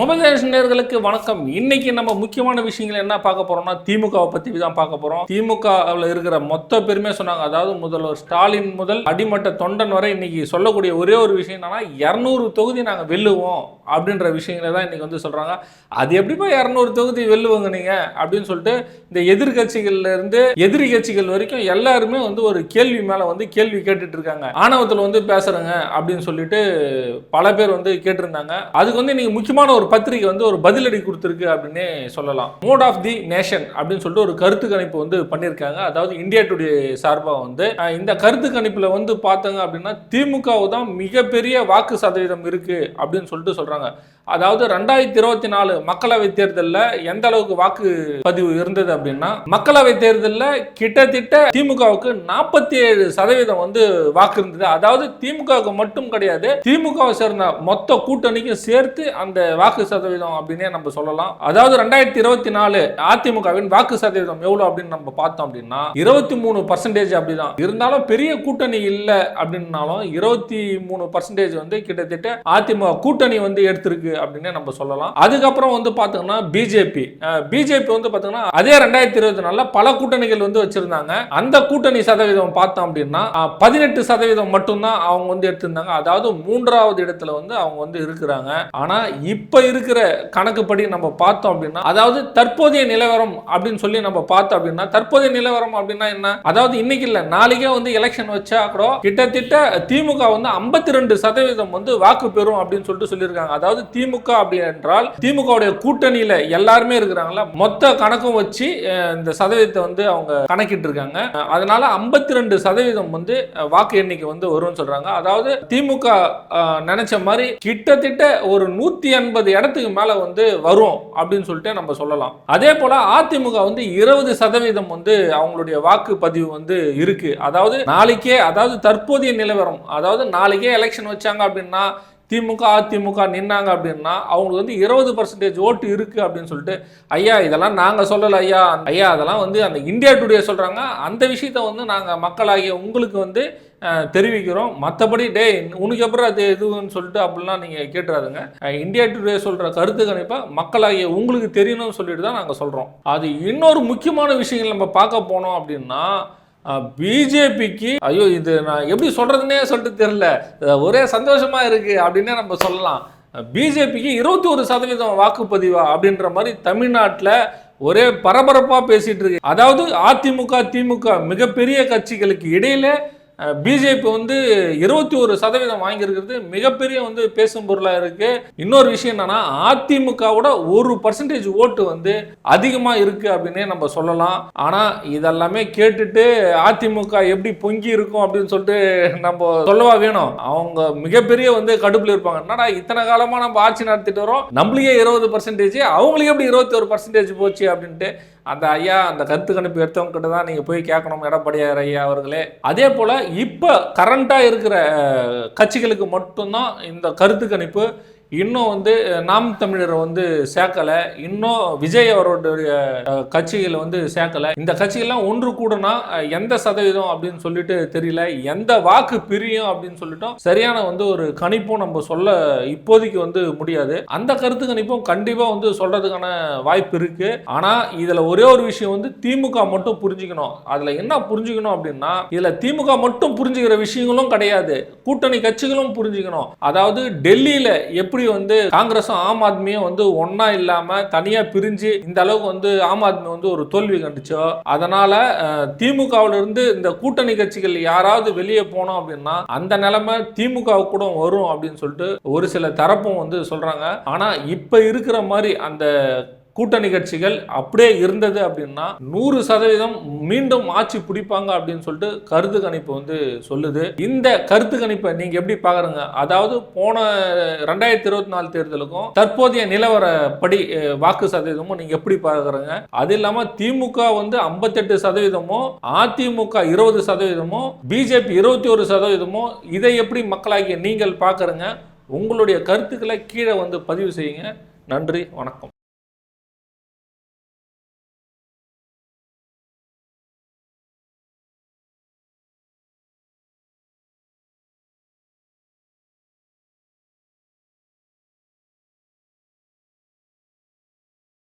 Mobile நேர்களுக்கு வணக்கம். இன்னைக்கு நம்ம முக்கியமான விஷயங்கள் என்ன பார்க்க போறோம்னா திமுகவை பத்தி தான் பார்க்க போறோம். திமுகவில் இருக்கிற மொத்த பெருமை சொன்னாங்க அதாவது முதல்வர் ஸ்டாலின் முதல் அடிமட்ட தொண்டன் வரை இன்னைக்கு சொல்லக்கூடிய ஒரே ஒரு விஷயம் என்னன்னா இரநூறு தொகுதி நாங்கள் வெல்லுவோம் அப்படின்ற விஷயங்களை தான் இன்னைக்கு வந்து சொல்றாங்க. அது எப்படிப்பா இரநூறு தொகுதி வெல்லுவோங்க நீங்க அப்படின்னு சொல்லிட்டு இந்த எதிர்கட்சிகள்ல இருந்து எதிரி கட்சிகள் வரைக்கும் எல்லாருமே வந்து ஒரு கேள்வி மேல வந்து கேள்வி கேட்டுட்டு இருக்காங்க. ஆணவத்தில் வந்து பேசுறேங்க அப்படின்னு சொல்லிட்டு பல பேர் வந்து கேட்டிருந்தாங்க. அதுக்கு வந்து இன்னைக்கு முக்கியமான ஒரு ஒரு பத்திரிகை வந்து ஒரு பதிலடி கொடுத்துருக்கு அப்படின்னே சொல்லலாம். மோட் ஆஃப் தி நேஷன் அப்படின்னு சொல்லிட்டு ஒரு கருத்து கணிப்பு வந்து பண்ணியிருக்காங்க. அதாவது இந்தியா டுடே சார்பாக வந்து இந்த கருத்து கணிப்பில் வந்து பார்த்தாங்க அப்படின்னா திமுகவு தான் மிகப்பெரிய வாக்கு சதவீதம் இருக்குது அப்படின்னு சொல்லிட்டு சொல்கிறாங்க அதாவது ரெண்டாயிரத்தி இருபத்தி நாலு மக்களவை தேர்தலில் எந்த அளவுக்கு வாக்கு பதிவு இருந்தது அப்படின்னா மக்களவை தேர்தலில் கிட்டத்தட்ட திமுகவுக்கு நாற்பத்தி ஏழு சதவீதம் வந்து வாக்கு இருந்தது. அதாவது திமுகவுக்கு மட்டும் கிடையாது திமுகவை சேர்ந்த மொத்த கூட்டணிக்கும் சேர்த்து அந்த வாக்கு வாக்கு சதவீதம் அப்படின்னே நம்ம சொல்லலாம். அதாவது ரெண்டாயிரத்தி இருபத்தி நாலு அதிமுகவின் வாக்கு சதவீதம் எவ்வளவு அப்படின்னு நம்ம பார்த்தோம் அப்படின்னா இருபத்தி மூணு பர்சன்டேஜ் அப்படிதான். இருந்தாலும் பெரிய கூட்டணி இல்லை அப்படின்னாலும் இருபத்தி மூணு பர்சன்டேஜ் வந்து கிட்டத்தட்ட அதிமுக கூட்டணி வந்து எடுத்திருக்கு அப்படின்னே நம்ம சொல்லலாம். அதுக்கப்புறம் வந்து பார்த்தோம்னா பிஜேபி. பிஜேபி வந்து பார்த்தோம்னா அதே ரெண்டாயிரத்தி இருபத்தி நாலுல பல கூட்டணிகள் வந்து வச்சிருந்தாங்க. அந்த கூட்டணி சதவீதம் பார்த்தோம் அப்படின்னா பதினெட்டு சதவீதம் மட்டும்தான் அவங்க வந்து எடுத்திருந்தாங்க. அதாவது மூன்றாவது இடத்துல வந்து அவங்க வந்து இருக்கிறாங்க. ஆனா இப்ப இருக்கிற கணக்குப்படி நம்ம பார்த்தோம் அப்படின்னா அதாவது தற்போதைய நிலவரம் அப்படின்னு சொல்லி நம்ம பார்த்தோம் அப்படின்னா தற்போதைய நிலவரம் அப்படின்னா என்ன? அதாவது இன்னைக்கு இல்ல நாளைக்கே வந்து எலெக்ஷன் வச்சா கூட கிட்டத்தட்ட திமுக வந்து ஐம்பத்தி ரெண்டு சதவீதம் வந்து வாக்கு பெறும் அப்படின்னு சொல்லிட்டு சொல்லியிருக்காங்க. அதாவது திமுக அப்படி என்றால் திமுகவுடைய கூட்டணியில எல்லாருமே இருக்கிறாங்களா மொத்த கணக்கும் வச்சு இந்த சதவீதத்தை வந்து அவங்க கணக்கிட்டு இருக்காங்க அதனால ஐம்பத்தி ரெண்டு சதவீதம் வந்து வாக்கு எண்ணிக்கை வந்து வரும்னு சொல்றாங்க. அதாவது திமுக நினைச்ச மாதிரி கிட்டத்தட்ட ஒரு நூத்தி எண்பது இடத்துக்கு மேலே வந்து வரும் அப்படின்னு சொல்லிட்டு நம்ம சொல்லலாம். அதே போல அதிமுக வந்து இருபது சதவீதம் வந்து அவங்களுடைய வாக்கு பதிவு வந்து இருக்கு. அதாவது நாளைக்கே அதாவது தற்போதைய நிலவரம் அதாவது நாளைக்கே எலெக்ஷன் வச்சாங்க அப்படின்னா திமுக அதிமுக நின்னாங்க அப்படின்னா அவங்களுக்கு வந்து இருபது பர்சன்டேஜ் ஓட்டு இருக்கு அப்படின்னு சொல்லிட்டு ஐயா இதெல்லாம் நாங்கள் சொல்லலை ஐயா. ஐயா அதெல்லாம் வந்து அந்த இந்தியா டுடே சொல்கிறாங்க அந்த விஷயத்த வந்து நாங்கள் மக்களாகிய உங்களுக்கு வந்து தெரிவிக்கிறோம். மற்றபடி டே உனக்கு அப்புறம் அது எதுன்னு சொல்லிட்டு அப்படிலாம் நீங்கள் கேட்டுறாதுங்க. இந்தியா டுடே சொல்கிற கருத்து கணிப்பை மக்களாகிய உங்களுக்கு தெரியணும்னு சொல்லிட்டு தான் நாங்கள் சொல்கிறோம் அது இன்னொரு முக்கியமான விஷயங்கள் நம்ம பார்க்க போனோம் அப்படின்னா பிஜேபிக்கு ஐயோ இது நான் எப்படி சொல்றதுன்னே சொல்லிட்டு தெரில ஒரே சந்தோஷமா இருக்கு அப்படின்னே நம்ம சொல்லலாம். பிஜேபிக்கு இருபத்தி ஒரு சதவீதம் வாக்குப்பதிவா அப்படின்ற மாதிரி தமிழ்நாட்டில் ஒரே பரபரப்பாக பேசிகிட்டு இருக்கு. அதாவது அதிமுக திமுக மிகப்பெரிய கட்சிகளுக்கு இடையில பிஜேபி வந்து இருபத்தி ஒரு சதவீதம் வாங்கியிருக்கிறது. மிகப்பெரிய வந்து பேசும் பொருளாக இருக்கு. இன்னொரு விஷயம் என்னன்னா அதிமுகவோட ஒரு பர்சன்டேஜ் ஓட்டு வந்து அதிகமாக இருக்கு அப்படின்னே நம்ம சொல்லலாம். ஆனால் இதெல்லாமே கேட்டுட்டு அதிமுக எப்படி பொங்கி இருக்கும் அப்படின்னு சொல்லிட்டு நம்ம சொல்லவா வேணும். அவங்க மிகப்பெரிய வந்து கடுப்பில் இருப்பாங்க. என்னடா இத்தனை காலமாக நம்ம ஆட்சி நடத்திட்டு வரோம்? நம்மளுக்கே இருபது பர்சன்டேஜ் அவங்களுக்கு எப்படி இருபத்தி ஒரு பர்சன்டேஜ் போச்சு அப்படின்ட்டு அந்த ஐயா அந்த கருத்து கணிப்பு எடுத்தவங்ககிட்ட தான் நீங்கள் போய் கேட்கணும் எடப்பாடியார் ஐயா அவர்களே. அதே போல் இப்போ கரண்ட்டாக இருக்கிற கட்சிகளுக்கு மட்டும்தான் இந்த கருத்து கணிப்பு இன்னும் வந்து நாம் தமிழரை வந்து சேர்க்கலை. இன்னும் விஜய் அவருடைய கட்சிகளை வந்து சேர்க்கலை. இந்த கட்சிகள்லாம் ஒன்று கூடனா எந்த சதவீதம் அப்படின்னு சொல்லிட்டு தெரியல. எந்த வாக்கு பிரியும் அப்படின்னு சொல்லிட்டோம் சரியான வந்து ஒரு கணிப்பும் நம்ம சொல்ல இப்போதைக்கு வந்து முடியாது. அந்த கருத்து கணிப்பும் கண்டிப்பாக வந்து சொல்றதுக்கான வாய்ப்பு இருக்கு. ஆனால் இதில் ஒரே ஒரு விஷயம் வந்து திமுக மட்டும் புரிஞ்சுக்கணும். அதில் என்ன புரிஞ்சுக்கணும் அப்படின்னா இதில் திமுக மட்டும் புரிஞ்சுக்கிற விஷயங்களும் கிடையாது. கூட்டணி கட்சிகளும் புரிஞ்சுக்கணும். அதாவது டெல்லியில் எப்படி வந்து காங்கிரஸும் ஆம் ஆத்மியும் வந்து ஒன்னா இல்லாம தனியா பிரிஞ்சு இந்த அளவுக்கு வந்து ஆம் ஆத்மி வந்து ஒரு தோல்வி கண்டுச்சோ? அதனால அஹ், திமுகவுல இருந்து இந்த கூட்டணி கட்சிகள் யாராவது வெளியே போனோம் அப்படின்னா அந்த நிலைமை திமுக கூட வரும் அப்படின்னு சொல்லிட்டு ஒரு சில தரப்பும் வந்து சொல்றாங்க. ஆனா இப்ப இருக்கிற மாதிரி அந்த கூட்டணி கட்சிகள் அப்படியே இருந்தது அப்படின்னா நூறு சதவீதம் மீண்டும் ஆட்சி பிடிப்பாங்க அப்படின்னு சொல்லிட்டு கருத்து கணிப்பு வந்து சொல்லுது. இந்த கருத்து கணிப்பை நீங்க எப்படி பாக்குறீங்க? அதாவது போன ரெண்டாயிரத்தி இருபத்தி நாலு தேர்தலுக்கும் தற்போதைய நிலவரப்படி வாக்கு சதவீதமும் நீங்க எப்படி பாக்குறீங்க? அது இல்லாம திமுக வந்து ஐம்பத்தெட்டு சதவீதமும் அதிமுக இருபது சதவீதமோ பிஜேபி இருபத்தி ஒரு சதவீதமோ இதை எப்படி மக்களாகிய நீங்கள் பாக்குறீங்க? உங்களுடைய கருத்துக்களை கீழே வந்து பதிவு செய்யுங்க. நன்றி வணக்கம்.